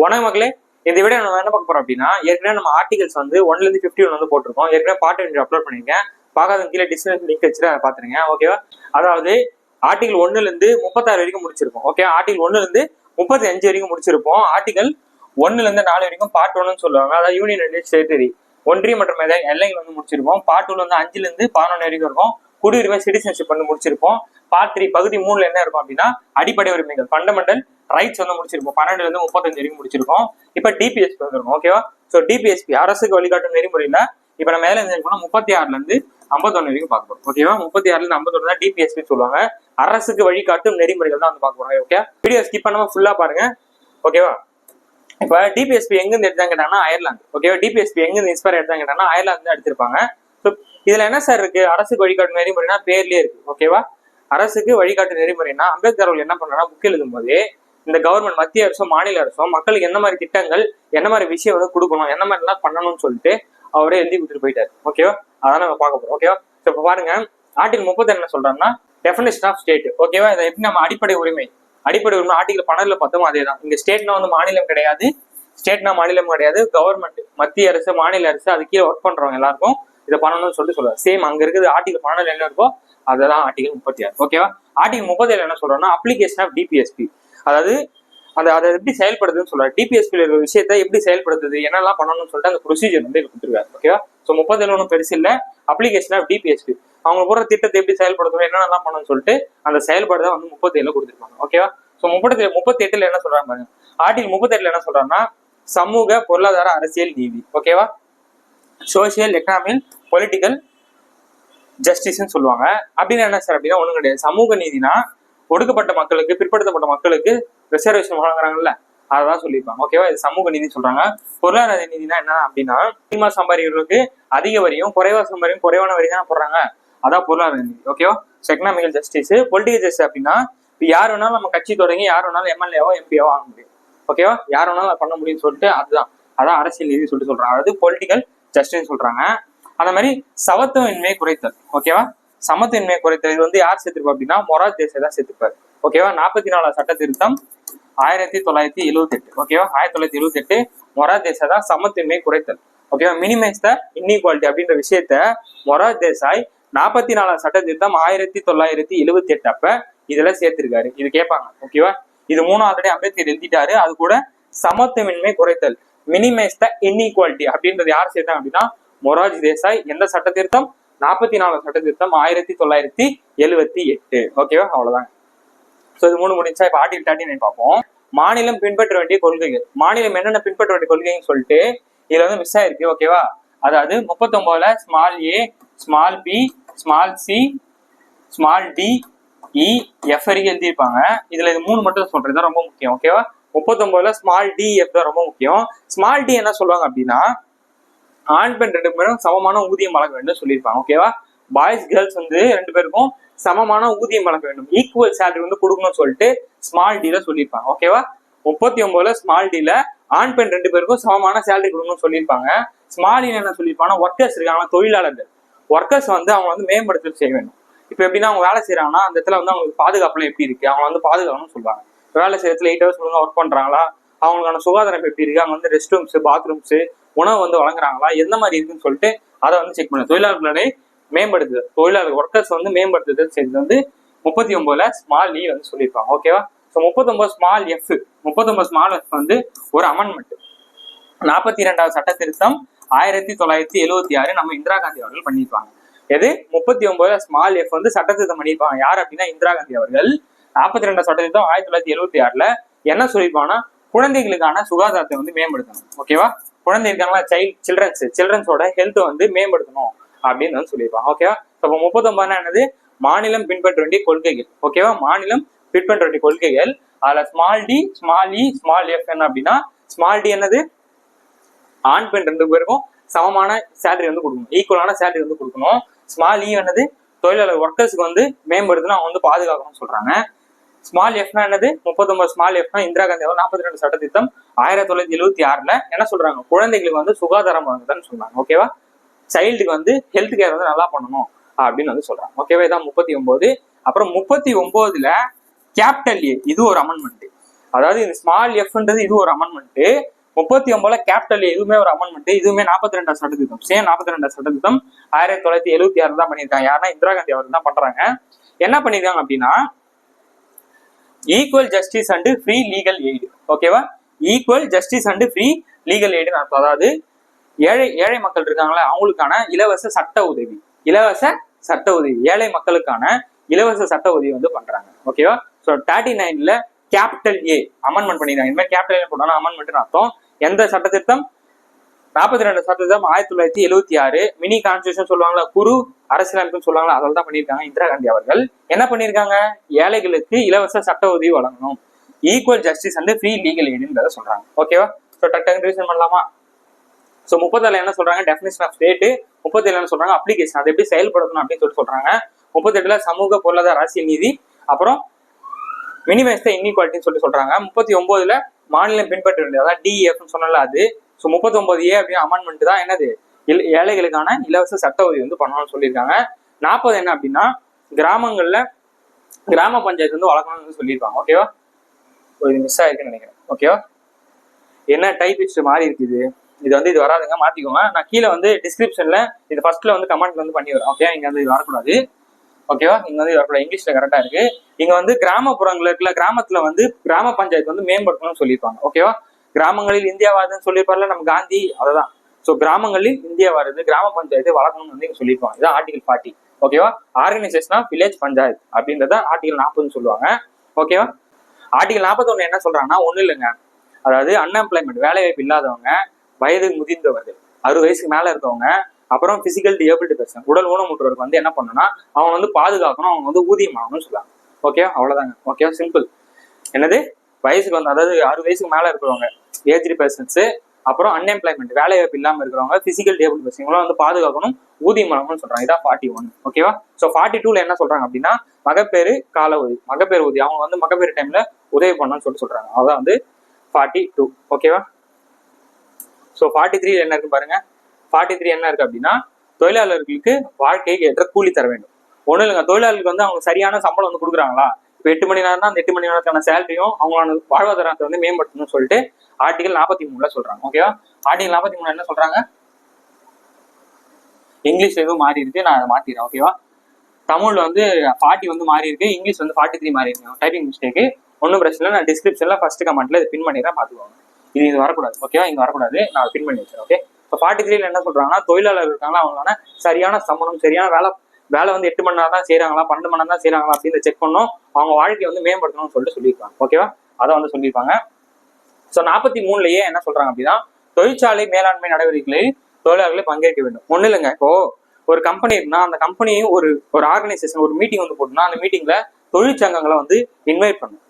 வணக்கம் மக்களே இந்த வீடியோ நம்ம என்ன பார்க்க போறோம் அப்படின்னா ஏற்கனவே நம்ம ஆர்டிகல்ஸ் வந்து ஒன்ல இருந்து ஃபிஃப்டி ஒன் வந்து போட்டிருக்கோம். ஏற்கனவே பார்ட் ரெண்டு அப்லோட் பண்ணிருக்கேன் பார்க்காத கீழே டிஸ்கிரிப்ஷன் லிங்க் வச்சுட்டு அதை பாத்துருங்க ஓகேவா அதாவது ஆர்டிகல் ஒன்னுல இருந்து முப்பத்தாறு வரைக்கும் முடிச்சிருப்போம் ஓகே ஆர்டிகல் ஒன்னுல இருந்து முப்பத்தி அஞ்சு வரைக்கும் முடிச்சிருப்போம். ஆர்டிகல் ஒன்னுல இருந்து நாலு வரைக்கும் பார்ட் ஒன்னு சொல்லுவாங்க. அதாவது யூனியன் டெரிட்டரி ஒன்றிய மற்றும் எல்லைகள் வந்து முடிச்சிருப்போம். பார்ட் டூல வந்து அஞ்சுல இருந்து பதினொன்று வரைக்கும் இருக்கும். குடியுரிமை சிட்டிசன்ஷிப் வந்து முடிச்சிருப்போம். பார்ட் த்ரீ பகுதி மூணுல என்ன இருக்கும் அப்படின்னா அடிப்படை உரிமைகள் ஃபண்டமெண்டல் ரைட்ஸ் வந்து முடிச்சிருக்கோம் பன்னெண்டுல இருந்து முப்பத்தஞ்சு வரைக்கும் முடிச்சிருக்கோம். இப்ப டிபிஎஸ்பி வந்துருக்கும் ஓகேவா ஸோ டிபிஎஸ்பி அரசுக்கு வழிகாட்டும் நெறிமுறையில இப்ப நம்ம மேல இருந்து முப்பத்தி ஆறுல இருந்து ஐம்பத்தொன்னு வரைக்கும் பார்க்க போறோம் ஓகேவா முப்பத்தி ஆறுல இருந்து ஐம்பத்தொன்னு தான் டிபிஎஸ்பி சொல்லுவாங்க. அரசுக்கு வழிகாட்டும் நெறிமுறைகள் தான் வந்து பார்க்க போறோம் ஓகே வீடியோ ஸ்கிப் பண்ணாம ஃபுல்லா பாருங்க ஓகேவா இப்ப டிபிஎஸ்பி எங்க இருந்து எடுத்தாங்க கேட்டாங்கன்னா அயர்லாந்து ஓகேவா டிபிஎஸ்பி எங்க இருந்து இன்ஸ்பயர் எடுத்தாங்க கேட்டாங்கன்னா அயர்லாந்து தான் எடுத்திருப்பாங்க. ஸோ இதுல என்ன சார் இருக்கு? அரசுக்கு வழிகாட்டும் நெறிமுறைனா பேர்லயே இருக்கு ஓகேவா அரசுக்கு வழிகாட்டு நெறிமுறைனா அம்பேத்கர் அவர்கள் என்ன பண்றாங்கன்னா புக் எழுதும் போதே இந்த கவர்மெண்ட் மத்திய அரசும் மாநில அரசும் மக்களுக்கு என்ன மாதிரி திட்டங்கள் என்ன மாதிரி விஷயம் வந்து கொடுக்கணும் என்ன மாதிரி எல்லாம் பண்ணணும்னு சொல்லிட்டு அவரே எழுதி கொடுத்துட்டு போயிட்டாரு. ஓகேவா அதான் நம்ம பார்க்க போறோம். ஓகேவா ஸோ இப்போ பாருங்க. ஆர்டிகல் முப்பத்தி என்ன சொல்றாங்கன்னா டெஃபினேஷன் ஆஃப் ஸ்டேட் ஓகேவா இதை எப்படி நம்ம அடிப்படை உரிமை? அடிப்படை உரிமை ஆர்டிகல் பன்னெண்டுல பார்த்தோம் அதே தான் இங்க ஸ்டேட்னா வந்து மாநிலம் கிடையாது. ஸ்டேட்னா மாநிலம் கிடையாது. கவர்மெண்ட் மத்திய அரசு மாநில அரசு அது கீழே ஒர்க் பண்றவங்க எல்லாருக்கும் இதை பண்ணணும்னு சொல்லிட்டு சொல்லுவாங்க சேம் அங்க இருக்குது ஆர்டிகல் பன்னெண்டுல என்ன இருக்கோ அதெல்லாம் ஆர்டிகல் முப்பத்தி ஆறு. ஓகேவா ஆர்டிகல் முப்பத்தி ஏழு என்ன சொல்றோம்னா அப்ளிகேஷன் ஆஃப் டிபிஎஸ்பி அதாவது அது அதை எப்படி செயல்படுதுன்னு சொல்றாரு. டிபிஎஸ்பி இருக்கிற விஷயத்த எப்படி செயல்படுத்துது என்னெல்லாம் பண்ணணும்னு சொல்லிட்டு அந்த ப்ரொசீஜர் வந்து கொடுத்துருக்காரு. ஓகேவா ஸோ முப்பத்தேழு ஒன்றும் பெருசு இல்லை. அப்ளிகேஷன் ஆஃப் டிபிஎஸ்பி அவங்க போடுற திட்டத்தை எப்படி செயல்படுத்தணும் என்னென்னலாம் பண்ணணும்னு சொல்லிட்டு அந்த செயல்பாடு தான் வந்து முப்பத்தேழுல கொடுத்துருப்பாங்க. ஓகேவா ஸோ முப்பத்தி முப்பத்தி எட்டுல என்ன சொல்றாங்க பாருங்க. ஆர்டிகல் முப்பத்தி எட்டுல என்ன சொல்றாங்கன்னா சமூக பொருளாதார அரசியல் நீதி. ஓகேவா சோசியல் எக்கனாமிக் பொலிட்டிக்கல் ஜஸ்டிஸ்ன்னு சொல்லுவாங்க. அப்படின்னு என்ன சார் அப்படின்னா ஒன்றும் கிடையாது. சமூக நீதினா ஒடுக்கப்பட்ட மக்களுக்கு பிற்படுத்தப்பட்ட மக்களுக்கு ரிசர்வேஷன் வழங்குறாங்கல்ல. அதான் சொல்லியிருப்பாங்க. ஓகேவா இது சமூக நீதி சொல்றாங்க. பொருளாதார நீதினா என்ன அப்படின்னா அதிகமா சம்பாதிக்கிறவங்களுக்கு அதிக வரியும் குறைவா சம்பாதியும் குறைவான வரி தான் போடுறாங்க. அதான் பொருளாதார நீதி. ஓகேவா எக்கனாமிக்கல் ஜஸ்டிஸ் பொலிட்டிகல் ஜஸ்டிஸ் அப்படின்னா இப்போ யார் வேணாலும் நம்ம கட்சி தொடங்கி யார் வேணாலும் எம்எல்ஏவோ எம்பியாவோ ஆக முடியும். ஓகேவா யார் வேணாலும் அதை பண்ண முடியும்னு சொல்லிட்டு அதுதான். அதான் அரசியல் நீதி சொல்லிட்டு சொல்றாங்க. அதாவது பொலிட்டிக்கல் ஜஸ்டிஸ் சொல்றாங்க. அந்த மாதிரி சமத்துவமின்மையை குறைத்தல் ஓகேவா சமத்துவமின்மையை குறைத்தல். இது வந்து யார் சேர்த்திருப்பா அப்படின்னா மொராஜ் தேசிய தான் சேர்த்திருப்பாரு ஓகேவா நாற்பத்தி நாலாவது சட்ட திருத்தம் ஆயிரத்தி தொள்ளாயிரத்தி எழுவத்தி எட்டு ஓகேவா ஆயிரத்தி தொள்ளாயிரத்தி எழுவத்தி எட்டு மொராஜ் தேசிய தான் சமத்துவமின்மையை குறைத்தல் ஓகேவா மினிமைஸ் த இன்இக்வாலிட்டி அப்படின்ற விஷயத்த மொராஜ் தேசாய் நாற்பத்தி நாலாவது சட்ட திருத்தம் ஆயிரத்தி தொள்ளாயிரத்தி எழுவத்தி எட்டு அப்ப இதுல சேர்த்திருக்காரு. இது கேட்பாங்க ஓகேவா இது மூணு ஆல்ரெடி அம்பேத்கர் எழுதிட்டாரு. அது கூட சமத்துவமின்மை குறைத்தல். மினிமைஸ் த இன்இக்வாலிட்டி அப்படின்றது யார் சேர்த்தாங்க அப்படின்னா மொராஜ் தேசாய் எந்த சட்ட திருத்தம் நாற்பத்தி நாலு சட்ட திருத்தம் ஆயிரத்தி தொள்ளாயிரத்தி எழுவத்தி எட்டு. ஓகேவா அவ்வளவுதான் ஸோ இது மூணு முடிஞ்சா இப்போ ஆர்டிகல் தேர்ட்டின் பார்ப்போம். மாநிலம் பின்பற்ற வேண்டிய கொள்கைகள். மாநிலம் என்னென்ன பின்பற்ற வேண்டிய கொள்கைன்னு சொல்லிட்டு இதுல வந்து மிஸ் ஆயிருக்கு. ஓகேவா அதாவது முப்பத்தொன்பதுல small A small B small C small D E F வரைக்கும் எழுதியிருப்பாங்க. இதுல இது மூணு மட்டும் சொல்றது e, தான் ரொம்ப முக்கியம். ஓகேவா முப்பத்தொன்பதுல ஸ்மால் டி எஃப் தான் ரொம்ப முக்கியம். ஸ்மால் டி என்ன சொல்லுவாங்க அப்படின்னா ஆண் பெண் ரெண்டு பேரும் சமமான ஊதியம் வழங்க வேண்டும் சொல்லியிருப்பாங்க. ஓகேவா பாய்ஸ் கேர்ள்ஸ் வந்து ரெண்டு பேருக்கும் சமமான ஊதியம் வழங்க வேண்டும். ஈக்குவல் சேலரி வந்து கொடுக்கணும்னு சொல்லிட்டு ஸ்மால் டீல சொல்லியிருப்பாங்க. ஓகேவா முப்பத்தி ஒன்பதுல ஸ்மால் டீல ஆண் பெண் ரெண்டு பேருக்கும் சமமான சேலரி கொடுக்கணும்னு சொல்லியிருப்பாங்க. ஸ்மால் என்ன சொல்லியிருப்பாங்கன்னா ஒர்க்கர்ஸ் இருக்காங்க தொழிலாளர்கள். ஒர்க்கர்ஸ் வந்து அவங்க வந்து மேம்படுத்த செய்ய வேண்டும். இப்போ எப்படின்னா அவங்க வேலை செய்யறாங்கன்னா அந்த இடத்துல வந்து அவங்களுக்கு பாதுகாப்புலாம் எப்படி இருக்கு? அவங்க வந்து பாதுகாக்கணும்னு சொல்லுவாங்க. வேலை செய்யறதுல எயிட் ஹவர்ஸ் ஒழுங்காக ஒர்க் பண்றாங்களா? அவங்களுக்கான சுகாதாரம் எப்படி இருக்கு? அவங்க வந்து ரெஸ்ட் ரூம்ஸ் பாத்ரூம்ஸ் உணவு வந்து வழங்குறாங்களா? எந்த மாதிரி இருக்குன்னு சொல்லிட்டு அதை வந்து செக் பண்ணு தொழிலாளர்களை மேம்படுத்துதல் தொழிலாளர் ஒர்க்கர்ஸ் வந்து மேம்படுத்துதல் செய்து வந்து முப்பத்தி ஒன்பதுல ஸ்மால் இ e வந்து சொல்லியிருப்பாங்க ஓகேவா ஸோ முப்பத்தொன்பது ஸ்மால் எஃப் முப்பத்தொன்பது ஸ்மால் எஃப் வந்து ஒரு அமெண்ட்மெண்ட் நாற்பத்தி இரண்டாவது சட்ட திருத்தம் ஆயிரத்தி தொள்ளாயிரத்தி எழுவத்தி ஆறு நம்ம இந்திரா காந்தி அவர்கள் பண்ணியிருப்பாங்க. எது? முப்பத்தி ஒன்பதுல ஸ்மால் எஃப் வந்து சட்ட திருத்தம் பண்ணியிருப்பாங்க. யார் அப்படின்னா இந்திரா காந்தி அவர்கள். நாற்பத்தி ரெண்டு சட்ட திருத்தம் ஆயிரத்தி தொள்ளாயிரத்தி எழுவத்தி ஆறுல என்ன சொல்லியிருப்பாங்கன்னா குழந்தைகளுக்கான சுகாதாரத்தை வந்து மேம்படுத்தணும். ஓகேவா குழந்தை இருக்காங்களா? சைல்ட் சில்ட்ரன்ஸ் சில்ட்ரன்ஸோட ஹெல்த் வந்து மேம்படுத்தணும் அப்படின்னு வந்து சொல்லியிருப்பாங்க. ஓகேவா அப்போ முப்பத்தொன்பதுனா என்னது? மாநிலம் பின்பற்ற வேண்டிய கொள்கைகள். ஓகேவா மாநிலம் பின்பற்ற வேண்டிய கொள்கைகள். அதுல small D small E small F என்ன அப்படின்னா ஸ்மால் டி என்னது? ஆண் பெண் ரெண்டு பேருக்கும் சமமான சேலரி வந்து கொடுக்கணும். ஈக்குவலான சேலரி வந்து கொடுக்கணும். ஸ்மால் இ e என்னது? தொழிலாளர் ஒர்க்கர்ஸ்க்கு வந்து மேம்படுத்தினா அவங்க வந்து பாதுகாக்கணும்னு சொல்றாங்க. ஸ்மால் எஃப்னா என்னது? முப்பத்தொன்பது ஸ்மால் எஃப்னா இந்திரா காந்தி அவர் நாற்பத்தி ரெண்டு சட்ட திட்டம் ஆயிரத்தி தொள்ளாயிரத்தி எழுபத்தி ஆறுல என்ன சொல்றாங்க? குழந்தைகளுக்கு வந்து சுகாதாரம் வழங்குதுன்னு சொல்றாங்க. ஓகேவா சைல்டுக்கு வந்து ஹெல்த் கேர் வந்து நல்லா பண்ணணும் அப்படின்னு வந்து சொல்றாங்க. ஓகேவா இதான் முப்பத்தி ஒன்பது. அப்புறம் முப்பத்தி ஒன்பதுல கேபிட்டல் ஏ இது ஒரு அமெண்ட்மெண்ட் அதாவது இந்த ஸ்மால் எஃப்ன்றது இது ஒரு அமெண்ட்மெண்ட் முப்பத்தி ஒன்பதுல கேபிட்டல் இதுவுமே ஒரு அமெண்ட்மெண்ட் இதுவுமே நாற்பத்தி ரெண்டாம் சட்டத்திட்டம். சேம் நாற்பத்தி ரெண்டாம் சட்டத்திட்டம். ஆயிரத்தி தொள்ளாயிரத்தி எழுபத்தி ஆறு தான் பண்ணியிருக்காங்க. யாருன்னா இந்திரா காந்தி அவர் தான் பண்றாங்க. என்ன பண்ணிருக்காங்க அப்படின்னா equal justice and free legal aid ஓகேவா equal justice and free legal எய்டுன்னு அர்த்தம். அதாவது ஏழை ஏழை மக்கள் இருக்காங்களே அவங்களுக்கான இலவச சட்ட உதவி. இலவச சட்ட உதவி. ஏழை மக்களுக்கான இலவச சட்ட உதவி வந்து பண்றாங்க. ஓகேவா ஸோ தேர்ட்டி நைன்ல கேபிட்டல் ஏ அமெண்ட்மெண்ட் பண்ணிடுறாங்க இனிமேல் கேபிட்டல் ஏ போட்டோம்னா அமெண்ட்மெண்ட் அர்த்தம். எந்த சட்டத்திட்டம்? நாற்பத்தி ரெண்டு சட்டத்திட்டம் ஆயிரத்தி தொள்ளாயிரத்தி எழுபத்தி ஆறு மினி கான்ஸ்டியூஷன் சொல்லுவாங்களா? குரு அரசியலமைப்புன்னு சொல்லுவாங்களா? அதில் தான் பண்ணியிருக்காங்க இந்திரா காந்தி அவர்கள். என்ன பண்ணியிருக்காங்க? ஏழைகளுக்கு இலவச சட்ட உதவி வழங்கணும். Equal justice and free legal எய்டுன்றத சொல்றாங்க. ஓகேவா ஸோ டக்கு ரிவிஷன் பண்ணலாமா? ஸோ முப்பத்தால என்ன சொல்றாங்க? டெஃபினேஷன் ஆஃப் ஸ்டேட் முப்பத்தேழு என்ன சொல்றாங்க? அப்ளிகேஷன் அதை எப்படி செயல்படுத்தணும் அப்படின்னு சொல்லிட்டு சொல்றாங்க. முப்பத்தெட்டுல சமூக பொருளாதார அரசியல் நீதி. அப்புறம் மினிமைஸ் த இன்இக்வாலிட்டின்னு சொல்லி சொல்றாங்க. முப்பத்தி ஒன்பதுல மாநிலம் பின்பற்ற வேண்டியது. அதான் டிஎஃப்னு சொன்னல அது. ஸோ முப்பத்தி ஒன்பது ஏ அப்படின்னு அமெண்ட்மெண்ட் தான் என்னது? இல் ஏழைகளுக்கான இலவச சட்ட உதவி வந்து பண்ணணும்னு சொல்லியிருக்காங்க. நாற்பது என்ன அப்படின்னா கிராமங்களில் கிராம பஞ்சாயத்து வந்து வளர்க்கணும்னு சொல்லியிருக்காங்க. ஓகேவா ஒரு இது மிஸ் ஆயிருக்குன்னு நினைக்கிறேன். ஓகேவா என்ன டைபிஸ்ட் மாறி இருக்குது? இது வந்து இது வராதுங்க. மாத்திக்கோங்க. நான் கீழே வந்து டிஸ்கிரிப்ஷன்ல இது ஃபர்ஸ்ட்ல வந்து கமெண்ட் வந்து பண்ணி வரேன் ஓகே இங்க வந்து இது வரக்கூடாது. ஓகேவா இங்க வந்து இது வரக்கூடாது. இங்கிலீஷ்ல கரெக்டா இருக்கு. இங்க வந்து கிராமப்புறங்கள் இருக்குல்ல கிராமத்துல வந்து கிராம பஞ்சாயத்து வந்து மேம்படுத்தணும்னு சொல்லியிருப்பாங்க ஓகேவா கிராமங்களில் இந்தியா வருதுன்னு சொல்லியிருப்பார்ல நம்ம காந்தி அததான் ஸோ கிராமங்களில் இந்தியா வருது கிராம பஞ்சாயத்து வளர்க்கணும்னு வந்து இங்க சொல்லியிருப்பாங்க. இதான் ஆர்டிகல் ஃபார்ட்டி ஓகேவா ஆர்கனைசேஷனா வில்லேஜ் பஞ்சாயத் அப்படின்றத ஆர்டிகல் நாற்பதுன்னு சொல்லுவாங்க. ஓகேவா ஆர்டிகல் நாற்பத்தொன்னு என்ன சொல்றாங்கன்னா ஒண்ணு இல்லைங்க. அதாவது அன்எம்ப்ளாய்மெண்ட் வேலை வாய்ப்பு இல்லாதவங்க வயது முதிர்ந்தவர்கள் அறுபது வயசுக்கு மேல இருக்கவங்க அப்புறம் பிசிக்கல் டியபிலிட்டி பர்சன் உடல் ஊனமுற்றவருக்கு வந்து என்ன பண்ணணும்னா அவங்க வந்து பாதுகாக்கணும் அவங்க வந்து ஊதியம் ஆகணும்னு சொல்லுவாங்க ஓகே அவ்வளோதாங்க ஓகே சிம்பிள் என்னது? வயசுக்கு வந்து அதாவது அறுபது வயசுக்கு மேல இருக்கிறவங்க ஏஜ்டு பர்சன்ஸ் அப்புறம் அன்எம்ப்ளாய்மெண்ட் வேலை வாய்ப்பு இல்லாம இருக்கிறவங்க பிசிக்கல் டேபிள் பர்சன் இவங்களாம் வந்து பாதுகாக்கணும் ஊதியம் வழங்கணும்னு சொல்றாங்க. இதான் ஃபார்ட்டி ஒன் ஓகேவா ஸோ ஃபார்ட்டி டூல என்ன சொல்றாங்க அப்படின்னா மகப்பேறு கால உதவி மகப்பேறு உதவி அவங்க வந்து மகப்பேறு டைம்ல உதவி பண்ணணும்னு சொல்லிட்டு சொல்றாங்க. அதான் வந்து ஃபார்ட்டி டூ ஓகேவா ஸோ ஃபார்ட்டி த்ரீ என்ன இருக்கு பாருங்க. ஃபார்ட்டி த்ரீ என்ன இருக்கு அப்படின்னா தொழிலாளர்களுக்கு வாழ்க்கைக்கு ஏற்ற கூலி தர வேண்டும். ஒன்றும் இல்லைங்க. தொழிலாளர்களுக்கு வந்து அவங்க சரியான சம்பளம் வந்து கொடுக்குறாங்களா? இப்போ எட்டு மணி நேரம்னா அந்த எட்டு மணி நேரத்துக்கான சேலரியும் அவங்களோட வாழ்வாதாரத்தை வந்து மேம்படுத்தணும்னு சொல்லிட்டு ஆர்டிகல் நாற்பத்தி மூணுல சொல்றாங்க. ஓகேவா ஆர்டிகல் நாற்பத்தி மூணு என்ன சொல்றாங்க? இங்கிலீஷ் எதுவும் மாறி இருக்கு நான் அதை மாத்திடுறேன். ஓகேவா தமிழ்ல வந்து ஃபார்ட்டி வந்து மாறி இருக்கு இங்கிலீஷ் வந்து ஃபார்ட்டி த்ரீ மாறி இருக்கு. டைப்பிங் மிஸ்டேக் ஒன்றும் பிரச்சனை இல்லை. நான் டிஸ்கிரிப்ஷன்ல ஃபர்ஸ்ட் கமெண்ட்ல இது பின் பண்ணிடுறேன் பார்த்துக்கோங்க. இது இது வரக்கூடாது. ஓகேவா இங்க வரக்கூடாது. நான் பின் பண்ணி வச்சிருக்கேன் ஓகே இப்போ ஃபார்ட்டி த்ரீல என்ன சொல்றாங்கன்னா தொழிலாளர் இருக்காங்களா அவங்களான சரியான சம்பளம் சரியான வேலை வேலை வந்து எட்டு மணி நேரம் தான் செய்றாங்களா பன்னெண்டு மணி நேரம் தான் செய்யறாங்களா அப்படின்னு செக் பண்ணணும். அவங்க வாழ்க்கையை வந்து மேம்படுத்தணும்னு சொல்லிட்டு சொல்லியிருக்காங்க. ஓகேவா அதை வந்து சொல்லியிருப்பாங்க ஸோ நாற்பத்தி மூணுலயே என்ன சொல்றாங்க அப்படின்னா தொழிற்சாலை மேலாண்மை நடவடிக்கைகளில் தொழிலாளர்களை பங்கேற்க வேண்டும். ஒன்றும் இல்லைங்க. இப்போ ஒரு கம்பெனி இருக்குன்னா அந்த கம்பெனி ஒரு ஒரு ஆர்கனைசேஷன் ஒரு மீட்டிங் வந்து போட்டுனா அந்த மீட்டிங்ல தொழிற்சங்கங்களை வந்து இன்வைட் பண்ணும்.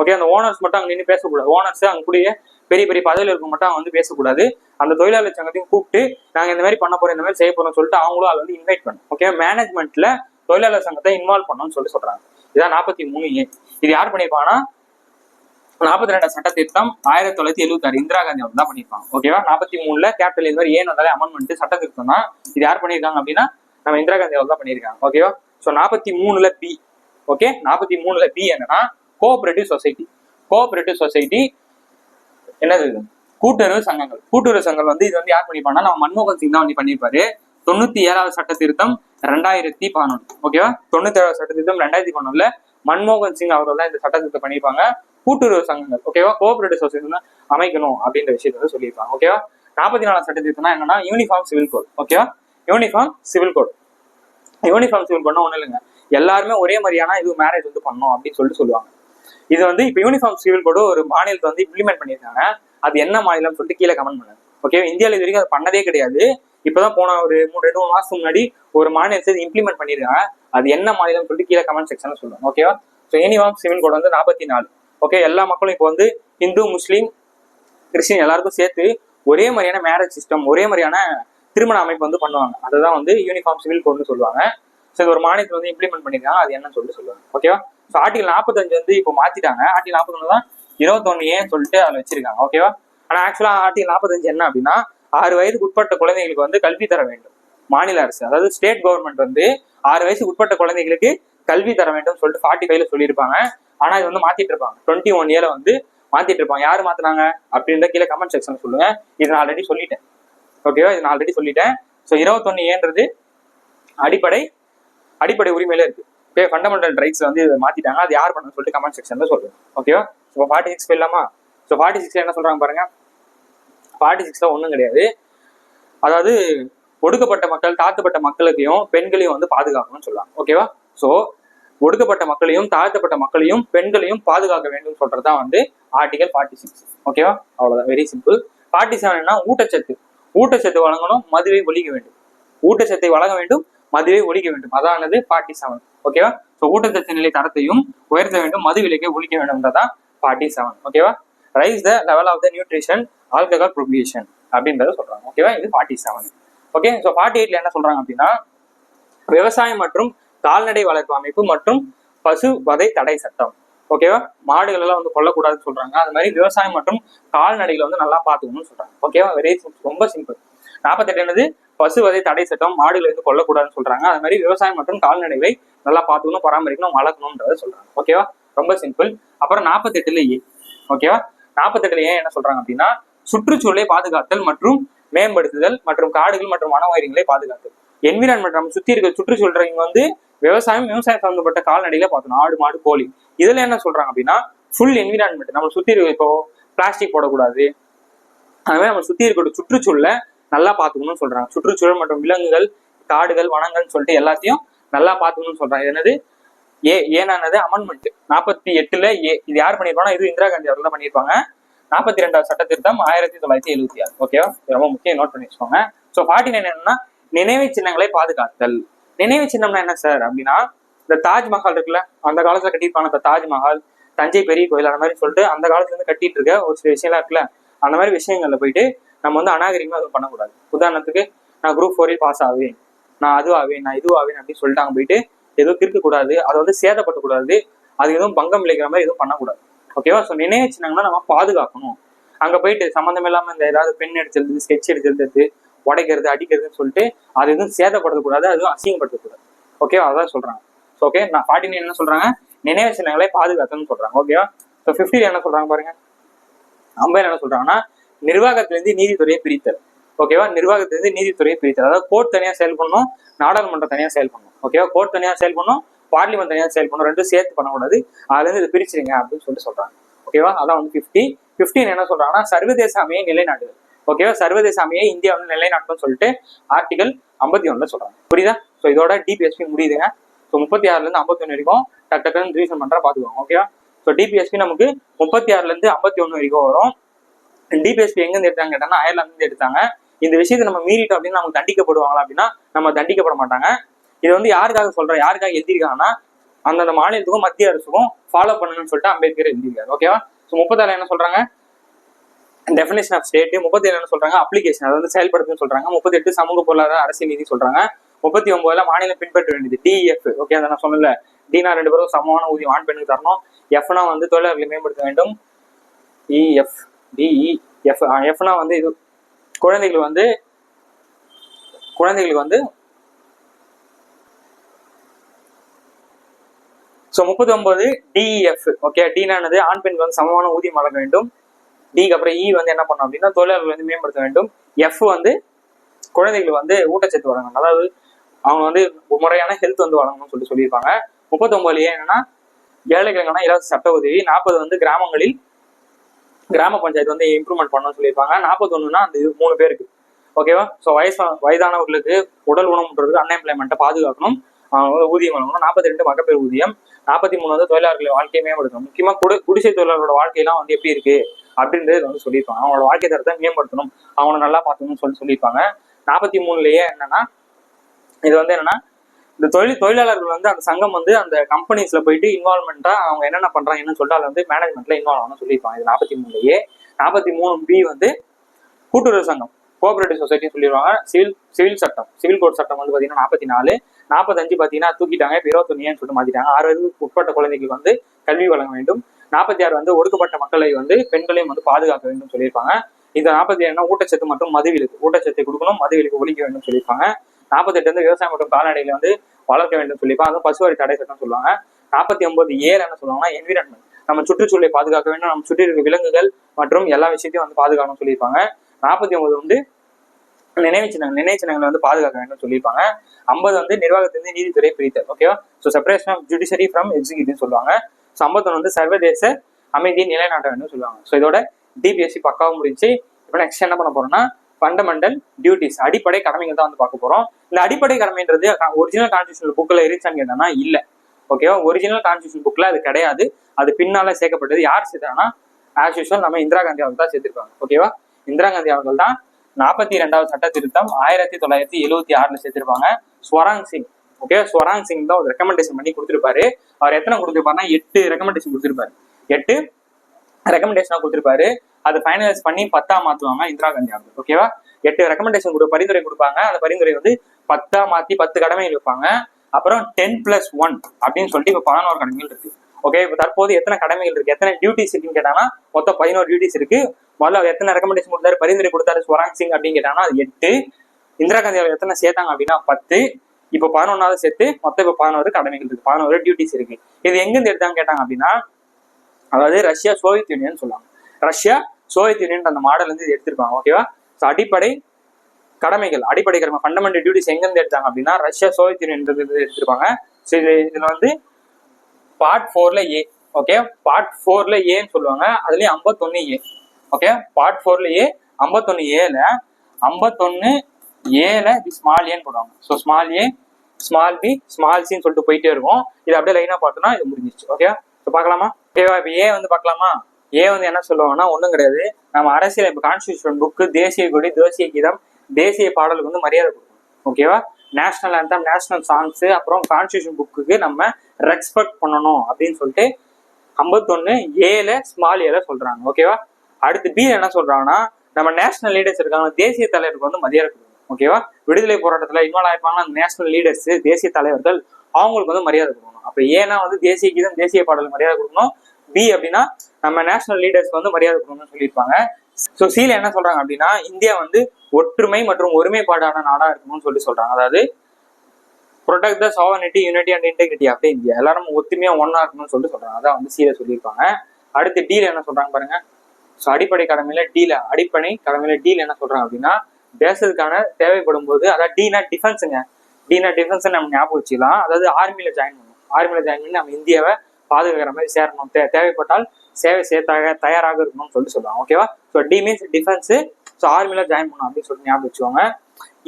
ஓகே அந்த ஓனர்ஸ் மட்டும் அங்க நின்று பேசக்கூடாது. ஓனர்ஸ் அங்க கூடிய பெரிய பெரிய பதவியில் இருக்க மட்டும் வந்து பேசக்கூடாது. அந்த தொழிலாளர் சங்கத்தையும் கூப்பிட்டு நாங்க இந்த மாதிரி பண்ண போறோம் இந்த மாதிரி செய்ய போறோம்னு சொல்லிட்டு அவங்களும் அதை வந்து இன்வைட் பண்ணும் ஓகே மேனேஜ்மெண்ட்ல தொழிலாளர் சங்கத்தை இன்வால்வ் பண்ணணும்னு சொல்லி சொல்றாங்க. இதான் நாற்பத்தி மூணு ஏ இது யார் பண்ணியிருப்பாங்கன்னா நாற்பத்தி ரெண்டு சட்ட திருத்தம் ஆயிரத்தி தொள்ளாயிரத்தி எழுபத்தி ஆறு இந்திரா காந்தி அவர் தான் பண்ணியிருப்பாங்க. ஓகேவா நாற்பத்தி மூணுல கேபிட்டல் இது மாதிரி ஏன் வந்தாலே அமெண்ட்மெண்ட் சட்ட திருத்தம் தான். இது யார் பண்ணியிருக்காங்க அப்படின்னா நம்ம இந்திரா காந்தி அவர் தான் பண்ணியிருக்காங்க. ஓகேவா ஸோ நாற்பத்தி மூணுல பி ஓகே நாற்பத்தி மூணுல பி என்னன்னா கோஆபரேட்டிவ் சொசைட்டி கோஆபரேட்டிவ் சொசைட்டி என்னது? கூட்டுறவு சங்கங்கள். கூட்டுறவு சங்கங்கள் வந்து இது வந்து யார் பண்ணிருப்பாங்கன்னா நம்ம மன்மோகன் சிங் தான் வந்து பண்ணியிருப்பாரு. தொண்ணூத்தி ஏழாவது சட்ட திருத்தம் ரெண்டாயிரத்தி பதினொன்று. ஓகேவா தொண்ணூத்தி ஏழாவது சட்ட திருத்தம் ரெண்டாயிரத்தி பதினொன்றுல மன்மோகன் சிங் அவர்கள் தான் இந்த சட்ட திருத்தம் பண்ணியிருப்பாங்க. கூட்டுறவு சங்கங்கள். ஓகேவா கோஆபரேட்டிவ் சொசைட்டி அமைக்கணும் அப்படின்ற விஷயத்தை வந்து சொல்லியிருப்பாங்க. ஓகேவா நாற்பத்தி நாலாம் சட்ட திருத்தம்னா என்னன்னா யூனிஃபார்ம் சிவில் கோட் ஓகேவா uniform civil code uniform civil கோட்னா ஒன்றும் இல்லைங்க. எல்லாருமே ஒரே மாதிரியான இது மேரேஜ் வந்து பண்ணணும் அப்படின்னு சொல்லிட்டு சொல்லுவாங்க. இது வந்து இப்போ யூனிஃபார்ம் சிவில் கோடு ஒரு மாநிலத்தை வந்து இம்ப்ளிமெண்ட் பண்ணியிருக்காங்க. அது என்ன மாநிலம் சொல்லிட்டு கீழே கமெண்ட் பண்ணுங்க. ஓகே இந்தியாவில் இது வரைக்கும் அது பண்ணதே கிடையாது. இப்போதான் போன ஒரு மூணு ரெண்டு மூணு மாசத்துக்கு முன்னாடி ஒரு மாநிலத்தை இம்ப்ளிமெண்ட் பண்ணியிருக்காங்க. அது என்ன மாநிலம் சொல்லிட்டு கீழே கமெண்ட் செக்ஷன்ல சொல்லுவாங்க ஓகேவா ஸோ யூனிஃபார்ம் சிவில் கோடு வந்து நாற்பத்தி நாலு ஓகே எல்லா மக்களும் இப்போ வந்து இந்து முஸ்லீம் கிறிஸ்டின் எல்லாருக்கும் சேர்த்து ஒரே மாதிரியான மேரேஜ் சிஸ்டம் ஒரே மாதிரியான திருமண அமைப்பு வந்து பண்ணுவாங்க. அதுதான் வந்து யூனிஃபார்ம் சிவில் கோட்னு சொல்லுவாங்க. ஸோ இது ஒரு மாநிலத்தில் வந்து இம்ப்ளிமெண்ட் பண்ணியிருக்காங்க. அது என்னன்னு சொல்லிட்டு சொல்லுவாங்க ஓகேவா ஸோ ஆர்டிகல் நாற்பத்தஞ்சு வந்து இப்போ மாத்திட்டாங்க. ஆர்டிகல் நாற்பத்தொன்று தான் இருபத்தொன்னு ஏன்னு சொல்லிட்டு அதில் வச்சிருக்காங்க. ஓகேவா ஆனால் ஆக்சுவலாக ஆர்டிகல் நாற்பத்தஞ்சு என்ன அப்படின்னா ஆறு வயதுக்கு உட்பட்ட குழந்தைகளுக்கு வந்து கல்வி தர வேண்டும். மாநில அரசு அதாவது ஸ்டேட் கவர்மெண்ட் வந்து ஆறு வயசுக்கு உட்பட்ட குழந்தைகளுக்கு கல்வி தர வேண்டும் சொல்லிட்டு ஃபார்ட்டி ஃபைவ்ல சொல்லியிருப்பாங்க. ஆனா இது வந்து மாத்திட்டு இருப்பாங்க. டுவெண்ட்டி ஒன் இயர்ல வந்து மாத்திட்டு இருப்பாங்க. யாரு மாத்துனாங்க? அப்படின்ற கீழே கமெண்ட் செக்ஷன் சொல்லுங்க. இது நான் ஆல்ரெடி சொல்லிட்டேன். ஓகேவா இது நான் ஆல்ரெடி சொல்லிட்டேன். ஸோ இருபத்தொன்னு ஏன்றது அடிப்படை அடிப்படை உரிமையில இருக்கு. ஃபண்டமெண்டல் ரைட்ஸ் வந்து இதை மாத்திட்டாங்க. அது யார் பண்ணு சொல்லிட்டு கமெண்ட் செக்ஷன்ல சொல்லுங்க ஓகேவா ஸோ ஃபார்ட்டி சிக்ஸ் போயிடலாமா ஸோ ஃபார்ட்டி சிக்ஸ்ல என்ன சொல்றாங்க பாருங்க? ஃபார்ட்டி சிக்ஸ்ல ஒன்றும் கிடையாது. அதாவது ஒடுக்கப்பட்ட மக்கள் தாழ்த்தப்பட்ட மக்களுக்கையும் பெண்களையும் வந்து பாதுகாக்கணும்னு சொல்லலாம் ஓகேவா ஸோ ஒடுக்கப்பட்ட மக்களையும் தாழ்த்தப்பட்ட மக்களையும் பெண்களையும் பாதுகாக்க வேண்டும் சொல்றதுதான் வந்து ஆர்டிகல் ஃபார்ட்டி சிக்ஸ் ஓகேவா அவ்வளவுதான். வெரி சிம்பிள் ஃபார்ட்டி செவன்னா ஊட்டச்சத்து. ஊட்டச்சத்து வழங்கணும் மதுவை ஒழிக்க வேண்டும். ஊட்டச்சத்தை வழங்க வேண்டும் மதுவை ஒழிக்க வேண்டும். அதானது ஃபார்ட்டி செவன் ஓகேவா ஸோ ஊட்டச்சத்து நிலை தரத்தையும் உயர்த்த வேண்டும். மது விலைக்கை ஒழிக்க வேண்டும்ன்றதான் ஃபார்ட்டி செவன் ஓகேவா rise the level of the nutrition alcohol prohibition அப்படின்றத சொல்றாங்க. ஓகேவா இது forty seven okay so forty எயிட்ல என்ன சொல்றாங்க அப்படின்னா விவசாயம் மற்றும் கால்நடை வளர்ப்பு அமைப்பு மற்றும் பசு வதை தடை சட்டம். ஓகேவா மாடுகள் எல்லாம் வந்து கொல்லக்கூடாதுன்னு சொல்றாங்க. அது மாதிரி விவசாயம் மற்றும் கால்நடைகளை வந்து நல்லா பார்த்துக்கணும்னு சொல்றாங்க. ஓகேவா வெரி ரொம்ப சிம்பிள் நாற்பத்தெட்டு என்னது? பசுவதை தடை சட்டம் மாடுகளை வந்து கொல்லக்கூடாதுன்னு சொல்றாங்க. அது மாதிரி விவசாயம் மற்றும் கால்நடைகளை நல்லா பார்த்துக்கணும் பராமரிக்கணும் வளர்க்கணும்ன்றத சொல்றாங்க. ஓகேவா ரொம்ப சிம்பிள் அப்புறம் நாற்பத்தெட்டுல ஏ. ஓகேவா நாற்பத்தெட்டுல ஏன் என்ன சொல்றாங்க அப்படின்னா சுற்றுச்சூழலை பாதுகாத்தல் மற்றும் மேம்படுத்துதல் மற்றும் காடுகள் மற்றும் வன உயிரினங்களை பாதுகாத்தல். என்விரான்மெண்ட் நம்ம சுத்தி இருக்க சுற்றுச்சூழல் வந்து விவசாயம் விவசாயம் சம்பந்தப்பட்ட கால்நடைகளை பார்க்கணும் ஆடு மாடு கோழி. இதுல என்ன சொல்றாங்க அப்படின்னா ஃபுல் என்விரான்மெண்ட் நம்ம சுத்தி இருக்க இப்போ பிளாஸ்டிக் போடக்கூடாது. அது மாதிரி நம்ம சுத்தி இருக்கிற சுற்றுச்சூழலை நல்லா பார்த்துக்கணும்னு சொல்றாங்க. சுற்றுச்சூழல் மற்றும் விலங்குகள் காடுகள் வனங்கள்னு சொல்லிட்டு எல்லாத்தையும் நல்லா பார்த்துக்கணும்னு சொல்றாங்க. என்னது? ஏ ஏனானது அமெண்ட்மெண்ட் நாற்பத்தி எட்டுல ஏ இது யார் பண்ணிருப்பாங்க இது இந்திரா காந்தி அவர்கள் தான் பண்ணியிருப்பாங்க. நாற்பத்தி ரெண்டாவது சட்ட திருத்தம் ஆயிரத்தி தொள்ளாயிரத்தி எழுபத்தி ஆறு. ஓகேவா ரொம்ப முக்கியம் நோட் பண்ணி வச்சுக்கோங்க. ஸோ ஃபார்ட்டி நைன் என்னன்னா நினைவு சின்னங்களை பாதுகாத்தல். நினைவு சின்னம்னா என்ன சார் அப்படின்னா இந்த தாஜ்மஹால் இருக்குல்ல அந்த காலத்துல கட்டியிருப்பாங்க இந்த தாஜ்மஹால் தஞ்சை பெரிய கோயில் அந்த மாதிரி சொல்லிட்டு அந்த காலத்துல இருந்து கட்டிட்டு இருக்க ஒரு சில விஷயம்லாம் இருக்குல்ல அந்த மாதிரி விஷயங்கள்ல போயிட்டு நம்ம வந்து அநாகரிகமாக எதுவும் பண்ணக்கூடாது. உதாரணத்துக்கு நான் குரூப் ஃபோரில் பாஸ் ஆவேன். நான் அதுவாகவே நான் இது அப்படின்னு சொல்லிட்டாங்க போயிட்டு எதுவும் இருக்கக்கூடாது அதை வந்து சேதப்படக்கூடாது அது எதுவும் பங்கம் விளைக்கிற மாதிரி எதுவும் பண்ணக்கூடாது. ஓகேவா ஸோ நினைவு நம்ம பாதுகாக்கணும். அங்கே போயிட்டு சம்மந்தம் இல்லாமல் இந்த ஏதாவது பெண் எடுத்துறது ஸ்கெட்ச் எடுத்துறது உடைக்கிறது அடிக்கிறதுன்னு சொல்லிட்டு அது எதுவும் சேதப்படுத்தக்கூடாது அதுவும் அசிங்கப்படுத்தக்கூடாது. ஓகேவா அதான் சொல்கிறாங்க ஸோ ஓகே நான் ஃபார்ட்டி நைன் என்ன சொல்கிறாங்க நினைவு சின்னங்களை பாதுகாக்கணும்னு சொல்கிறாங்க ஓகேவா ஸோ ஃபிஃப்டியில் என்ன சொல்கிறாங்க பாருங்க? ஐம்பது என்ன சொல்கிறாங்கன்னா நிர்வாகத்திலிருந்து நீதித்துறையை பிரித்தல். ஓகேவா? நிர்வாகத்திலிருந்து நீதித்துறையை பிரித்தல். அதாவது கோர்ட் தனியாக செயல் பண்ணணும் நாடாளுமன்றம் தனியாக செயல் பண்ணும் ஓகேவா? கோர்ட் தனியாக செயல் பண்ணணும் பார்லிமெண்ட் தனியாக செயல் பண்ணும் ரெண்டும் சேர்த்து பண்ணக்கூடாது. அதுலேருந்து இது இதை பிரிச்சிருங்க அப்படின்னு சொல்லிட்டு சொல்றாங்க. ஓகேவா? அதான் வந்து ஃபிஃப்டி ஃபிஃப்டின் என்ன சொல்றாங்கன்னா சர்வதேச அமையை நிலைநாட்டுதல். ஓகேவா? சர்வதேச அமையை இந்தியா வந்து நிலைநாட்டும் சொல்லிட்டு ஆர்டிகல் ஐம்பத்தி ஒன்றில் சொல்றாங்க. புரியுதா? ஸோ இதோட டிபிஎஸ்பி முடியுதுங்க. ஸோ முப்பத்தி ஆறுலேருந்து ஐம்பத்தி ஒன்று வரைக்கும் டக்கு டக்குன்னு ரீசன் பண்ணுறா பாத்துக்கோங்க. ஓகேவா? ஸோ டிபிஎஸ்பி நமக்கு முப்பத்தி ஆறுலேருந்து ஐம்பத்தி ஒன்று வரைக்கும் வரும். டிபிஎஸ்பி எங்கேருந்து எடுத்தாங்க கேட்டாங்கன்னா அயர்லாந்து இருந்து எடுத்தாங்க. இந்த விஷயத்தை நம்ம மீறிட்டோம் அப்படின்னா நம்ம தண்டிக்கப்படுவாங்களா அப்படின்னா நம்ம தண்டிக்கப்பட மாட்டாங்க. இது வந்து யாருக்காக சொல்றோம் யாருக்காக எழுதியிருக்காங்கன்னா அந்தந்த மாநிலத்துக்கும் மத்திய அரசுக்கும் ஃபாலோ பண்ணுங்கன்னு சொல்லிட்டு அம்பேத்கர் எழுதியிருக்காரு. ஓகேவா ஸோ முப்பத்தாறு என்ன சொல்றாங்க? டெஃபினேஷன் ஆஃப் ஸ்டேட் முப்பத்தி ஏழு என்ன சொல்றாங்க? அப்ளிகேஷன் அதை வந்து செயல்படுத்துன்னு சொல்றாங்க. முப்பத்தி எட்டு சமூக பொருளாதார அரசியல் நீதி சொல்றாங்க. முப்பத்தி ஒன்பதுல மாநிலம் பின்பற்ற வேண்டியது. டிஎஃப் ஓகே அதை நான் சொன்னல டினா ரெண்டு பேரும் சமமான ஊதியம் ஆண் பெண்ணுக்கு தரணும். எஃப்னா வந்து தொழிலாளர்களை மேம்படுத்த வேண்டும். இஎஃப் டிஇ எஃப் எஃப்னா வந்து இது குழந்தைகள் வந்து குழந்தைகளுக்கு வந்து ஸோ முப்பத்தி ஒன்பது டிஇஎஃப் ஓகே டீனானது ஆண் பெண்கள் வந்து சமமான ஊதியம் வழங்க வேண்டும். டிக்கு அப்புறம் இ வந்து என்ன பண்ணும் அப்படின்னா தொழிலாளர்கள் வந்து மேம்படுத்த வேண்டும். எஃப் வந்து குழந்தைகள் வந்து ஊட்டச்சத்து வழங்கணும். அதாவது அவங்க வந்து முறையான ஹெல்த் வந்து வழங்கணும்னு சொல்லி சொல்லியிருப்பாங்க முப்பத்தொன்பதுலயே என்னன்னா ஏழைகளுக்கான இலவச சட்ட உதவி நாற்பது வந்து கிராமங்களில் கிராம பஞ்சாயத்து வந்து இம்ப்ரூவ்மெண்ட் பண்ணணும்னு சொல்லியிருப்பாங்க. நாற்பத்தொன்னுனா அந்த இது மூணு பேருக்கு. ஓகேவா ஸோ வயசு வயதானவர்களுக்கு உடல் உணவுன்றது அன்எம்ப்ளாய்மெண்ட்டை பாதுகாக்கணும். அவங்க வந்து ஊதியம் வழங்கணும். நாற்பத்தி ரெண்டு மகப்பேர் ஊதியம். நாற்பத்தி மூணு வந்து தொழிலாளர்கள் வாழ்க்கையை மேம்படுத்தணும். முக்கியமாக குடி குடிசை தொழிலாளர்களோட வாழ்க்கையெல்லாம் வந்து எப்படி இருக்கு? அப்படின்றது வந்து சொல்லியிருப்பாங்க. அவங்களோட வாழ்க்கை தரத்தை மேம்படுத்தணும். அவங்கள நல்லா பார்த்துக்கணும்னு சொல்லி சொல்லியிருப்பாங்க. நாற்பத்தி மூணுலயே என்னன்னா இது வந்து என்னன்னா இந்த தொழில் தொழிலாளர்கள் வந்து அந்த சங்கம் வந்து அந்த கம்பெனிஸ்ல போயிட்டு இன்வால்மெண்டா அவங்க என்னென்ன பண்றாங்கன்னு சொல்லிட்டு அதுல வந்து மேனேஜ்மெண்ட்ல இன்வால்வ் ஆகணும்னு சொல்லியிருப்பாங்க. இது நாற்பத்தி மூணுலயே. நாற்பத்தி மூணு பி வந்து கூட்டுறவு சங்கம் கோஆபரேட்டிவ் சொசைட்டி சொல்லிடுவாங்க. சிவில் சிவில் சட்டம் சிவில் கோட் சட்டம் வந்து பாத்தீங்கன்னா நாற்பத்தி நாலு. நாற்பத்தஞ்சு பாத்தீங்கன்னா தூக்கிட்டாங்க இப்போ இருபத்தொன்னு சொல்லிட்டு மாத்திட்டாங்க. ஆறு வயதுக்கு உட்பட்ட குழந்தைகளுக்கு வந்து கல்வி வழங்க வேண்டும். நாற்பத்தி ஆறு வந்து ஒடுக்கப்பட்ட மக்களை வந்து பெண்களையும் வந்து பாதுகாக்க வேண்டும் சொல்லியிருப்பாங்க. இந்த நாற்பத்தி ஏழுனா ஊட்டச்சத்து மற்றும் மதுவிலக்கு ஊட்டச்சத்தை கொடுக்கணும் மதுவிலக்கு ஒழிக்க வேண்டும் சொல்லியிருப்பாங்க. நாற்பத்தெட்டு வந்து விவசாயம் மற்றும் கால்நடைகளை வந்து வளர்க்க வேண்டும் சொல்லிப்பா அதுவும் பசுவரி தடை சட்டம் சொல்லுவாங்க. நாற்பத்தி ஒன்பது ஏழு என்ன சொல்லுவாங்கன்னா என்விரான்மெண்ட் நம்ம சுற்றுச்சூழலை பாதுகாக்க வேண்டும். நம்ம சுற்றி இருக்க விலங்குகள் மற்றும் எல்லா விஷயத்தையும் வந்து பாதுகாக்கணும்னு சொல்லியிருப்பாங்க. நாற்பத்தி ஒன்பது வந்து நினைவு சின்னங்கள் நினைவு சின்னங்களை வந்து பாதுகாக்க வேண்டும் சொல்லியிருப்பாங்க. ஐம்பது வந்து நிர்வாகத்திலிருந்து நீதித்துறை பிரித்தல் ஓகேவா so separation of judiciary from executive சொல்லுவாங்க. ஸோ ஐம்பத்தொன்று வந்து சர்வதேச அமைதியை நிலைநாட்ட வேண்டும் சொல்லுவாங்க. ஸோ இதோட டிபிஎஸ்சி பக்காவும் முடிஞ்சு இப்போ நெக்ஸ்ட் என்ன பண்ண போறோம்னா ஃபண்டமெண்டல் டியூட்டிஸ் அடிப்படை கடமைகள் தான் வந்து பார்க்க போறோம். இந்த அடிப்படை கடமைன்றது ஒரிஜினல் கான்ஸ்டியூஷன் புக்கில் இருந்துச்சான்னு கேட்டோம்னா இல்லை. ஓகேவா ஒரிஜினல் கான்ஸ்டியூஷன் புக்கில் அது கிடையாது. அது பின்னால சேர்க்கப்பட்டது யார் சேர்த்தாங்கன்னா ஆஸ் யூஸ்வல் நம்ம இந்திரா காந்தி அவர்கள் தான் சேர்த்திருப்பாங்க. ஓகேவா இந்திரா காந்தி அவர்கள் தான் நாற்பத்தி ரெண்டாவது சட்ட திருத்தம் ஆயிரத்தி தொள்ளாயிரத்தி எழுவத்தி ஆறுல சேர்த்திருப்பாங்க. ஸ்வராங் சிங். ஓகே ஸ்வராங் சிங் தான் ஒரு ரெக்கமெண்டேஷன் பண்ணி கொடுத்திருப்பாரு. அவர் எத்தனை கொடுத்திருப்பாருன்னா எட்டு ரெக்கமெண்டேஷன் கொடுத்திருப்பாரு. எட்டு ரெக்கமெண்டேஷனாக கொடுத்திருப்பாரு. அதை ஃபைனலைஸ் பண்ணி பத்தா மாத்துவாங்க இந்திரா காந்தி அவர்கள். ஓகேவா எட்டு ரெக்கமெண்டேஷன் கொடு பரிந்துரை கொடுப்பாங்க. அந்த பரிந்துரை வந்து பத்தா மாத்தி பத்து கடமைகள் வைப்பாங்க. அப்புறம் டென் பிளஸ் ஒன் அப்படின்னு சொல்லிட்டு இப்போ பதினோரு கடமைகள் இருக்கு. ஓகே இப்போ தற்போது எத்தனை கடமைகள் இருக்கு? எத்தனை டியூட்டிஸ் இருக்குன்னு கேட்டாங்கன்னா மொத்தம் பதினோரு டியூட்டிஸ் இருக்கு. முதல்ல அவர் எத்தனை ரெக்கமெண்டேஷன் கொடுத்தாரு? பரிந்துரை கொடுத்தாரு ஸ்வராங் சிங் அப்படின்னு கேட்டாங்கன்னா அது எட்டு. இந்திரா காந்தி அவர் எத்தனை சேர்த்தாங்க அப்படின்னா பத்து. இப்போ பதினொன்னாவது சேர்த்து மொத்தம் இப்போ பதினோரு கடமைகள் இருக்கு. பதினோரு டியூட்டிஸ் இருக்கு. இது எங்கிருந்து எடுத்தாங்க கேட்டாங்க அப்படின்னா அதாவது ரஷ்யா சோவியத் யூனியன் சொல்லுவாங்க. ரஷ்யா சோவியத் யூனியன் அந்த மாடல் வந்து எடுத்திருப்பாங்க ஓகேவா ஸோ அடிப்படை கடமைகள் அடிப்படை கடமை ஃபண்டமெண்டல் டியூட்டிஸ் எங்கேருந்து எடுத்தாங்க அப்படின்னா ரஷ்யா சோவியத் யூனியன் எடுத்திருப்பாங்க. ஸோ இது இதில் வந்து பார்ட் ஃபோர்ல ஏ ஓகே பார்ட் ஃபோர்ல ஏன்னு சொல்லுவாங்க அதுலேயும் ஐம்பத்தொன்னு ஏ ஓகே பார்ட் ஃபோர்ல ஏ ஐம்பத்தொன்னு ஏல ஐம்பத்தொன்னு ஏல இது ஸ்மால் ஏன்னு போடுவாங்க. So small A small B small சின்னு சொல்லிட்டு போயிட்டே இருக்கும். இது அப்படியே லைனாக பார்த்தோம்னா இது முடிஞ்சிச்சு ஓகே ஸோ பார்க்கலாமா? ஓகேவா இப்போ ஏ வந்து பார்க்கலாமா? ஏன் வந்து என்ன சொல்லுவாங்கன்னா ஒன்றும் கிடையாது. நம்ம அரசியல் இப்போ கான்ஸ்டியூஷன் புக்கு தேசிய கொடி தேசிய கீதம் தேசிய பாடலுக்கு வந்து மரியாதை கொடுக்கணும். ஓகேவா நேஷனல் ஆந்தம் நேஷனல் சாங்ஸ் அப்புறம் கான்ஸ்டியூஷன் புக்குக்கு நம்ம ரெஸ்பெக்ட் பண்ணணும் அப்படின்னு சொல்லிட்டு ஐம்பத்தொன்று ஏல ஸ்மால் ஏல சொல்றாங்க. ஓகேவா அடுத்து பி என்ன சொல்றாங்கன்னா நம்ம நேஷனல் லீடர்ஸ் இருக்காங்க தேசிய தலைவருக்கு வந்து மரியாதை கொடுக்கணும். ஓகேவா விடுதலை போராட்டத்தில் இன்வால்வ் ஆயிருப்பாங்க அந்த நேஷனல் லீடர்ஸ் தேசிய தலைவர்கள் அவங்களுக்கு வந்து மரியாதை கொடுக்கணும். அப்ப ஏன்னா வந்து தேசிய கீதம் தேசிய பாடலுக்கு மரியாதை கொடுக்கணும். பி அப்படின்னா நம்ம நேஷனல் லீடர்ஸ்க்கு வந்து மரியாதை கொடுக்கணும்னு சொல்லியிருப்பாங்க. ஸோ சீல என்ன சொல்றாங்க அப்படின்னா இந்தியா வந்து ஒற்றுமை மற்றும் ஒருமைப்பாடான நாடா இருக்கணும்னு சொல்லி சொல்றாங்க. அதாவது protect the sovereignty unity and integrity of India எல்லாரும் ஒத்துமையா ஒன்னா இருக்கணும்னு சொல்லிட்டு சொல்றாங்க. அதான் வந்து சீல சொல்லியிருப்பாங்க. அடுத்து டீல என்ன சொல்றாங்க பாருங்க. ஸோ அடிப்படை கடமையில டீல அடிப்படை கடமையில டீல என்ன சொல்றாங்க அப்படின்னா தேசத்துக்கான தேவைப்படும் போது அதாவது டீனா டிஃபென்ஸுங்க டீனா டிஃபென்ஸ் நம்ம ஞாபகம் வச்சுக்கலாம். அதாவது ஆர்மியில ஜாயின் பண்ணணும் ஆர்மியில ஜாயின் பண்ணி நம்ம இந்தியாவை பாதுகாக்கிற மாதிரி சேரணும். தே தேவைப்பட்டால் சேவை சேர்த்தாக தயாராக இருக்கணும்னு சொல்லிட்டு சொல்லுவாங்க. ஓகேவா so D means defence so ஆர்மியில join பண்ணும் அப்படின்னு சொல்லிட்டு ஞாபகம் வச்சுக்கோங்க.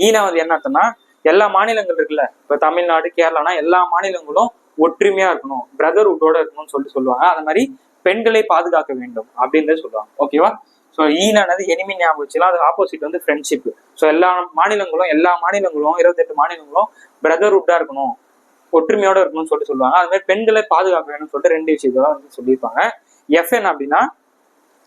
E ஈனா வந்து என்ன அர்த்தம்னா எல்லா மாநிலங்கள் இருக்குல்ல? இப்போ தமிழ்நாடு கேரளானா எல்லா மாநிலங்களும் ஒற்றுமையா இருக்கணும். பிரதர்ஹுட்டோட இருக்கணும்னு சொல்லிட்டு சொல்லுவாங்க. அந்த மாதிரி பெண்களை பாதுகாக்க வேண்டும் அப்படின்றத சொல்லுவாங்க. ஓகேவா ஸோ ஈனானது எனிமி ஞாபகம் வச்சுலாம் அது ஆப்போசிட் வந்து ஃப்ரெண்ட்ஷிப் ஸோ எல்லா மாநிலங்களும் எல்லா மாநிலங்களும் இருபத்தெட்டு மாநிலங்களும் பிரதர்ஹுட்டா இருக்கணும். ஒற்றுமையோட இருக்கணும்னு சொல்லிட்டு சொல்லுவாங்க. அது மாதிரி பெண்களை பாதுகாக்க வேணும்னு சொல்லிட்டு ரெண்டு விஷயத்தான் வந்து சொல்லியிருப்பாங்க. எஃப்என் அப்படின்னா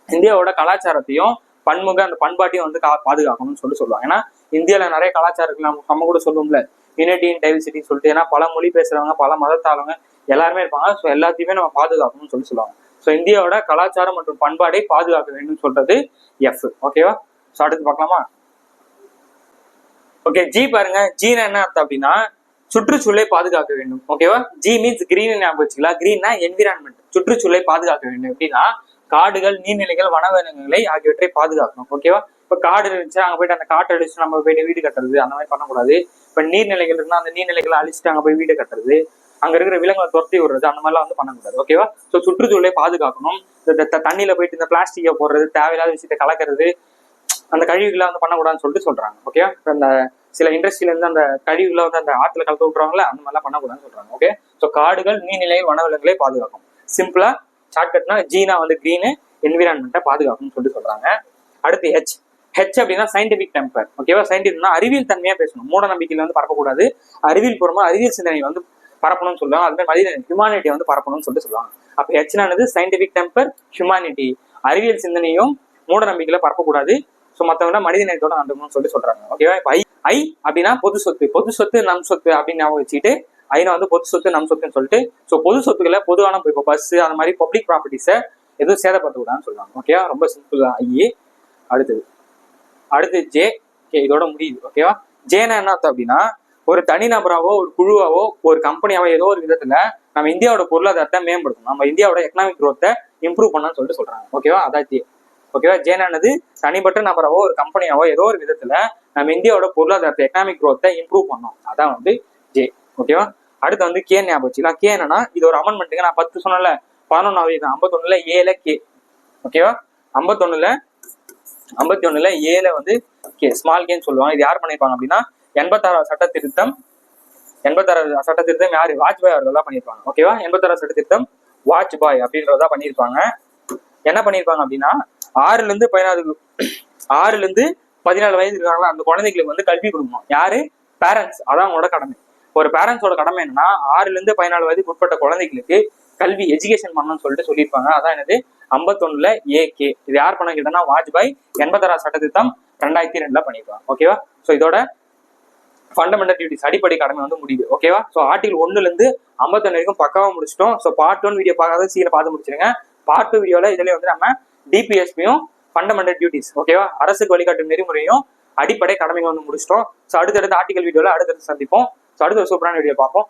இந்தியாவோட கலாச்சாரத்தையும் பன்முக அந்த பண்பாட்டையும் வந்து கா- பாதுகாக்கணும்னு சொல்லிட்டு சொல்லுவாங்க. ஏன்னா இந்தியாவில் நிறைய கலாச்சாரம் நம்ம நம்ம கூட சொல்லுவோம்ல. யூனிட்டி இன் சொல்லிட்டு ஏன்னா பல மொழி பேசுறவங்க பல மதத்தாளவங்க எல்லாருமே இருப்பாங்க. ஸோ எல்லாத்தையுமே நம்ம பாதுகாக்கணும்னு சொல்லி சொல்லுவாங்க. ஸோ இந்தியாவோட கலாச்சாரம் மற்றும் பண்பாடை பாதுகாக்க வேண்டும் சொல்றது எஃப் ஓகேவா ஸோ அடுத்து பார்க்கலாமா? ஓகே ஜி பாருங்க. ஜீனா என்ன அர்த்தம் அப்படின்னா சுற்றுச்சூழலை பாதுகாக்க வேண்டும். ஓகேவா ஜி மீன்ஸ் கிரீன் ஞாபகம் வச்சுக்கலாம் கிரீன்னா என்விரான்மெண்ட் சுற்றுச்சூழலை பாதுகாக்க வேண்டும். எப்படின்னா காடுகள் நீர்நிலைகள் வனவிலங்குகளை ஆகியவற்றை பாதுகாக்கணும். ஓகேவா இப்ப காடு இருந்துச்சு அங்க போயிட்டு அந்த காட்டை அழிச்சு நம்ம போயிட்டு வீடு கட்டுறது அந்த மாதிரி பண்ணக்கூடாது. இப்ப நீர்நிலைகள் இருந்தா அந்த நீர்நிலைகளை அழிச்சிட்டு அங்க போய் வீடு கட்டுறது அங்க இருக்கிற விலங்குகளை துரத்தி விடுறது அந்த மாதிரிலாம் வந்து பண்ணக்கூடாது. ஓகேவா ஸோ சுற்றுச்சூழலை பாதுகாக்கணும். இந்த த- தண்ணியில போயிட்டு இந்த பிளாஸ்டிக்கை போடுறது தேவையில்லாத விஷயத்தை கலக்கிறது அந்த கழிவுகளை வந்து பண்ணக்கூடாதுன்னு சொல்லிட்டு சொல்றாங்க. ஓகே அந்த சில இண்டஸ்ட்ரியிலேருந்து அந்த கழிவுகளை வந்து அந்த ஆற்றுல கலந்து விட்டுறாங்களே அந்த மாதிரிலாம் பண்ணக்கூடாதுன்னு சொல்றாங்க. ஓகே ஸோ காடுகள் நீர்நிலைகள் வனவிலங்குகளை பாதுகாக்கும். சிம்பிளா ஷார்ட்கட்னா ஜீனா வந்து கிரீனு என்விரான்மெண்ட்டை பாதுகாக்கணும்னு சொல்லிட்டு சொல்றாங்க. அடுத்து ஹெச் ஹெச் அப்படின்னா சயின்டிபிக் டெம்பர் ஓகேவா சயின்டிஃபிக்னா அறிவியல் தன்மையா பேசணும். மூட நம்பிக்கையில வந்து பரப்பக்கூடாது. அறிவியல் பூர்வமா அறிவியல் சிந்தனை வந்து பரப்பணும்னு சொல்லுவாங்க. அது மாதிரி மனித ஹியூமானிட்டி வந்து பரப்பணும்னு சொல்லிட்டு சொல்லுவாங்க. அப்ப ஹெச்னானது சயின்டிபிக் டெம்பர் ஹியூமானிட்டி அறிவியல் சிந்தனையும் மூட நம்பிக்கையில பரப்பக்கூடாது. ஸோ மற்றவங்க மனித நேயத்தோட நடக்கணும்னு சொல்லி சொல்றாங்க. ஓகேவா இப்போ ஐ ஐ அப்படின்னா பொது சொத்து. பொது சொத்து நம் சொத்து அப்படின்னு ஞாபகம் வச்சுட்டு ஐநா வந்து பொது சொத்து நம் சொத்துன்னு சொல்லிட்டு ஸோ பொது சொத்துக்களை பொதுவான இப்போ பஸ் அந்த மாதிரி பப்ளிக் ப்ராப்பர்ட்டிஸை எதுவும் சேதப்படுத்தக்கூடாதுன்னு சொல்றாங்க. ஓகேவா ரொம்ப சிம்பிள் தான். அடுத்தது. அடுத்து ஜே ஓகே இதோட முடியுது. ஓகேவா ஜேனா என்ன அப்படின்னா ஒரு தனிநபராவோ ஒரு குழுவாவோ ஒரு கம்பெனியாவோ ஏதோ ஒரு விதத்துல நம்ம இந்தியாவோட பொருளாதாரத்தை மேம்படுத்தணும். நம்ம இந்தியாவோட எக்கனாமிக் குரோத்தை இம்ப்ரூவ் பண்ணணும்னு சொல்லிட்டு சொல்றாங்க. ஓகேவா அதான் ஜே ஓகேவா ஜேனானது தனிப்பட்ட நபராவோ ஒரு கம்பெனியாவோ ஏதோ ஒரு விதத்துல நம்ம இந்தியாவோட பொருளாதாரத்தை எக்கனாமிக் குரோத்தை இம்ப்ரூவ் பண்ணோம். அதான் வந்து ஜே ஓகேவா அடுத்து வந்து கே ஞாபகம் வச்சுக்கலாம். கே என்னன்னா இது ஒரு அமெண்ட்மெண்ட்டுங்க நான் பத்து சொன்னல பதினொன்னாவது இது ஐம்பத்தொன்னுல ஏல கே ஓகேவா ஐம்பத்தொன்னுல ஐம்பத்தி ஒண்ணுல ஏல வந்து கே ஸ்மால் கேன்னு சொல்லுவாங்க. இது யார் பண்ணிருப்பாங்க அப்படின்னா எண்பத்தாறாவது சட்ட திருத்தம் எண்பத்தாறாவது சட்ட திருத்தம் யாரு? வாஜ்பாய் அவர்கள் தான் பண்ணியிருப்பாங்க ஓகேவா எண்பத்தாறாவது சட்ட திருத்தம் வாஜ்பாய் அப்படின்றதா பண்ணியிருப்பாங்க என்ன பண்ணியிருப்பாங்க அப்படின்னா ஆறுல இருந்து பதினாறு ஆறுல இருந்து பதினாலு வயது இருக்காங்களா அந்த குழந்தைகளுக்கு வந்து கல்வி கொடுக்கணும். யாரு? பேரண்ட்ஸ் அதான் அவங்களோட கடமை. ஒரு பேரண்ட்ஸோட கடமை என்னன்னா ஆறுல இருந்து பதினாலு வயதுக்கு உட்பட்ட குழந்தைகளுக்கு கல்வி எஜுகேஷன் பண்ணணும்னு சொல்லிட்டு சொல்லியிருப்பாங்க. அதான் என்னது? ஐம்பத்தொன்னுல ஏ கே இது யார் பண்ண கேட்டனா வாஜ்பாய் எண்பத்தாறாவது சட்ட திருத்தம் ரெண்டாயிரத்தி ரெண்டுல பண்ணியிருப்பாங்க. ஓகேவா ஸோ இதோட ஃபண்டமெண்டல் டியூட்டிஸ் அடிப்படை கடமை வந்து முடியுது. ஓகேவா ஸோ ஆர்டிகல் ஒன்னுல இருந்து ஐம்பத்தொன்னு வரைக்கும் பக்காவாக முடிச்சிட்டோம். ஸோ பார்ட் ஒன் வீடியோ பார்க்காத சீக்கிரம் பார்த்து முடிச்சிருங்க. பார்ட் டூ வீடியோல இதுல வந்து நம்ம டிபிஎஸ்பியும் ஃபண்டமெண்டல் டியூட்டிஸ் ஓகேவா அரசுக்கு வழிகாட்டும் நெறிமுறையும் அடிப்படை கடமைகள் வந்து முடிச்சிட்டோம். ஸோ அடுத்தடுத்த ஆர்டிகல் வீடியோவில் அடுத்தடுத்து சந்திப்போம். ஸோ அடுத்த சூப்பரான வீடியோ பார்ப்போம்.